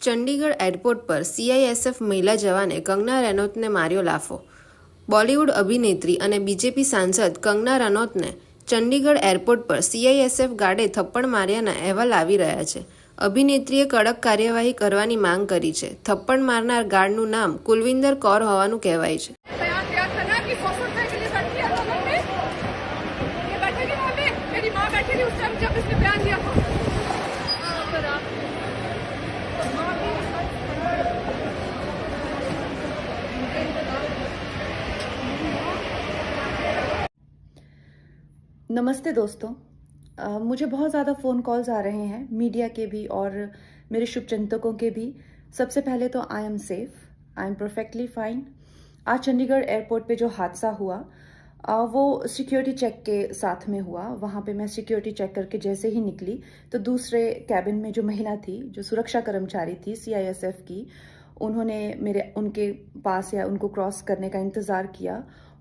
Chandigarh airport પર CISF મહિલા જવાને કંગના રનૌતને માર્યો લાફો બોલિવૂડ અભિનેત્રી અને બીજેપી સાંસદ કંગના રનૌતને ચંડીગઢ એરપોર્ટ પર સીઆઈએસએફ ગાર્ડે થપ્પડ માર્યાના અહેવાલ આવી રહ્યા છે અભિનેત્રીએ કડક કાર્યવાહી કરવાની માંગ કરી છે થપ્પડ મારનાર ગાર્ડનું નામ કુલવિંદર કૌર હોવાનું કહેવાય છે बयान दिया था ना कि नमस्ते दोस्तों। अ, मुझे बहुत ज़्यादा फ़ोन कॉल्स आ रहे हैं मीडिया के भी और मेरे शुभचिंतकों के भी। सबसे पहले तो I am safe I am perfectly fine आज चंडीगढ़ एयरपोर्ट पे जो हादसा हुआ अ, वो सिक्योरिटी चेक के साथ में हुआ। वहाँ पे मैं सिक्योरिटी चेक करके जैसे ही निकली तो दूसरे कैबिन में जो महिला थी जो सुरक्षा कर्मचारी थी सीआईएसएफ की उन्होंने मेरे उनके पास या उनको क्रॉस करने का इंतज़ार किया